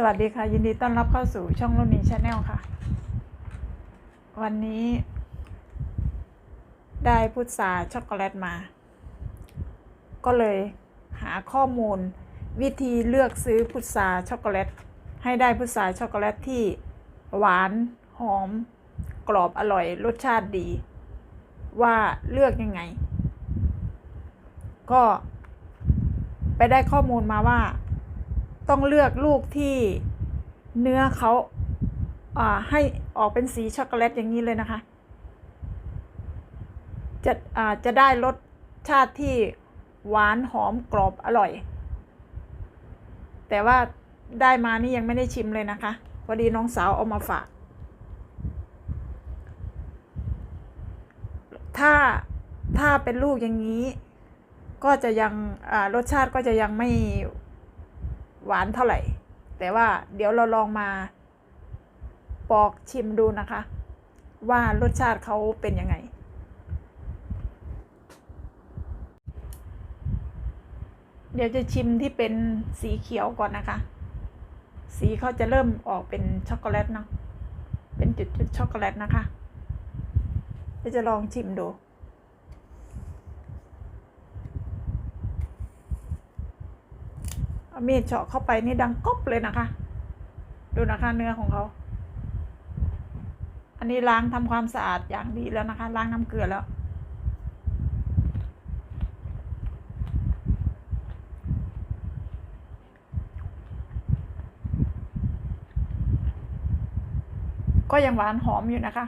สวัสดีค่ะ ยินดีต้อนรับเข้าสู่ช่องรุ่นนี้ชาแนลค่ะ วันนี้ ได้พุทราช็อกโกแลตมา ก็เลยหาข้อมูลวิธีเลือกซื้อพุทราช็อกโกแลต ให้ได้พุทราช็อกโกแลตที่หวานหอม กรอบอร่อยรสชาติดี ว่าเลือกยังไง ก็ไปได้ข้อมูลมาว่า ต้องเลือกลูกที่เนื้อเขาให้ออกเป็นสีช็อกโกแลตอย่างนี้เลยนะคะ จะจะได้รสชาติที่หวานหอมกรอบอร่อย แต่ว่าได้มานี่ยังไม่ได้ชิมเลยนะคะ พอดีน้องสาวเอามาฝาก ถ้าถ้าเป็นลูกอย่างนี้ ก็จะยังรสชาติก็จะยังไม่ หวานเท่าไหร่ แต่ว่าเดี๋ยวเราลองมาปอกชิมดูนะคะ ว่ารสชาติเขาเป็นยังไง เดี๋ยวจะชิมที่เป็นสีเขียวก่อนนะคะ สีเขาจะเริ่มออกเป็นช็อกโกแลตเนาะเป็นจุดๆช็อกโกแลตนะคะเดี๋ยวจะลองชิมดู เอามีดเฉาะเข้าไปนี่ดังก๊อบเลยนะคะ ดูนะคะเนื้อของเขา อันนี้ล้างทำความสะอาดอย่างดีแล้วนะคะ ล้างน้ำเกลือแล้ว ก็ยังหวานหอมอยู่นะคะ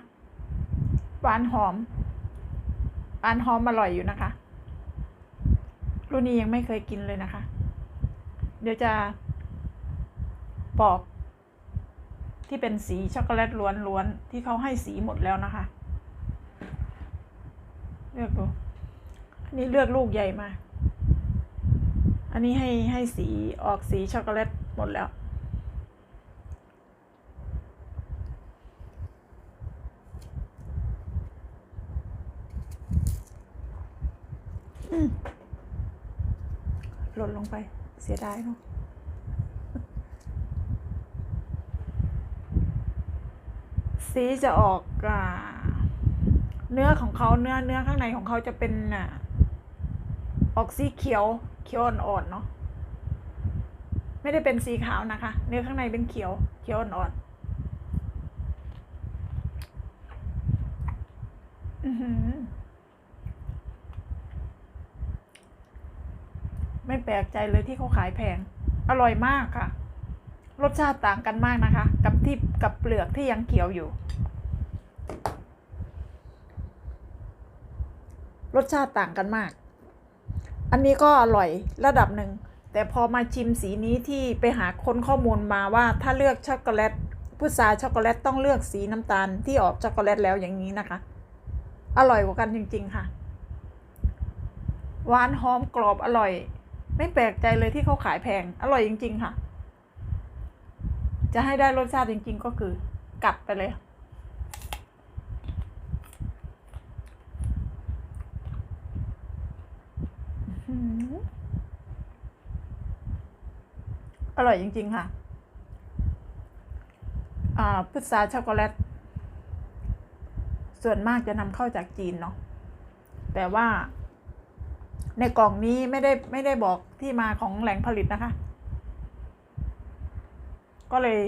หวานหอม หวานหอมอร่อยอยู่นะคะ รุ่นนี้ยังไม่เคยกินเลยนะคะ เดี๋ยวจะปอก ที่เป็นสีช็อกโกแลตล้วนๆที่เขาให้สีหมดแล้วนะคะ เลือกดูอันนี้เลือกลูกใหญ่มา อันนี้ให้ให้สีออกสีช็อกโกแลตหมดแล้วหล่นลงไป เสียดายเนาะสีจะออกอ่าเนื้อของเขาเนื้อเนื้อข้างในของเขาจะเป็นอ่าออกสีเขียวเขียวอ่อนๆเนาะไม่ได้เป็นสีขาวนะคะ เนื้อข้างในเป็นเขียว เขียวอ่อนๆอือหือ ไม่แปลกใจเลยที่เขาขายแพง อร่อยมากค่ะ รสชาติต่างกันมากนะคะ กับที่กับเปลือกที่ยังเขียวอยู่ รสชาติต่างกันมาก อันนี้ก็อร่อยระดับหนึ่ง แต่พอมาชิมสีนี้ที่ไปหาค้นข้อมูลมาว่าถ้าเลือกช็อกโกแลตพุทราช็อกโกแลตต้องเลือกสีน้ำตาลที่ออกช็อกโกแลตแล้วอย่างนี้นะคะ อร่อยกว่ากันจริง ๆ ค่ะ หวานหอมกรอบอร่อย ไม่แปลกใจเลยที่เขาขายแพง อร่อยจริง ๆ ค่ะ จะให้ได้รสชาติจริง ๆ ก็คือ กัดไปเลย อร่อยจริง ๆ ค่ะอ่าพุทราช็อกโกแลต ส่วนมากจะนำเข้าจากจีนเนาะแต่ว่า ในกล่องนี้ไม่ได้ไม่ได้บอกที่มาของแหล่งผลิตนะคะ ก็เลย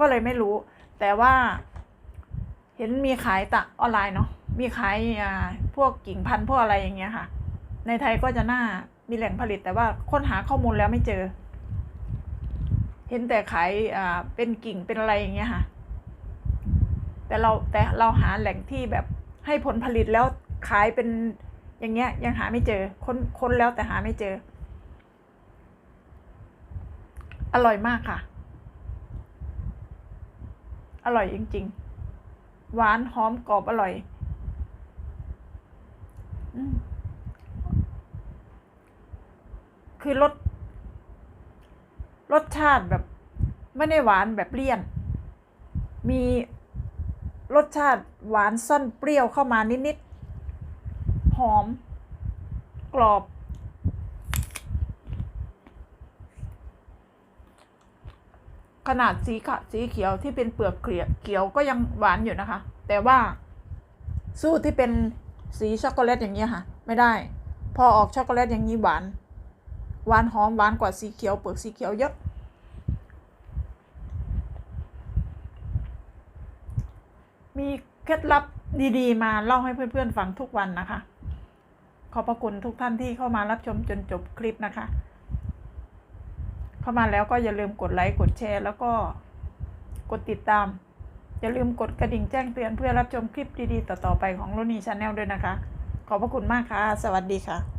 ก็เลยไม่รู้ แต่ว่า เห็นมีขายตะออนไลน์เนาะมีขายอ่าพวกกิ่งพันธุ์พวกอะไรอย่างเงี้ยค่ะ ในไทยก็จะน่ามีแหล่งผลิตแต่ว่าค้นหาข้อมูลแล้วไม่เจอ เห็นแต่ขายอ่าเป็นกิ่งเป็นอะไรอย่างเงี้ยค่ะ แต่เราแต่เราหาแหล่งที่แบบให้ผลผลิตแล้วขายเป็น อย่างเงี้ยยังหาไม่เจอค้นค้นแล้วแต่หาไม่เจอ อร่อยมากค่ะ อร่อยจริง ๆ หวานหอมกรอบอร่อยอคือรสรสชาติแบบไม่ได้หวานแบบเลี่ยน มีรสชาติหวานซ่อนเปรี้ยวเข้ามานิด ๆ อม กรอบ ขนาดสีขะสีเขียวที่เป็นเปลือกเขียวก็ยังหวานอยู่นะคะ แต่ว่า สู้ที่เป็นสีช็อกโกแลตอย่างเงี้ยค่ะ ไม่ได้ พอออกช็อกโกแลตอย่างนี้หวาน หวานหอมหวานกว่าสีเขียวเปลือกสีเขียวเยอะมีเคล็ดลับดีๆ มาเล่าให้เพื่อนๆ ฟังทุกวันนะคะ ขอบพระคุณทุกท่านที่เข้ามารับชมจนจบคลิปนะคะ เข้ามาแล้วก็อย่าลืมกดไลค์กดแชร์ แล้วก็กดติดตาม อย่าลืมกดกระดิ่งแจ้งเตือนเพื่อรับชมคลิปดีๆ ต่อๆไปของโรนี่ชาแนลด้วยนะคะ ขอบพระคุณมากค่ะ สวัสดีค่ะ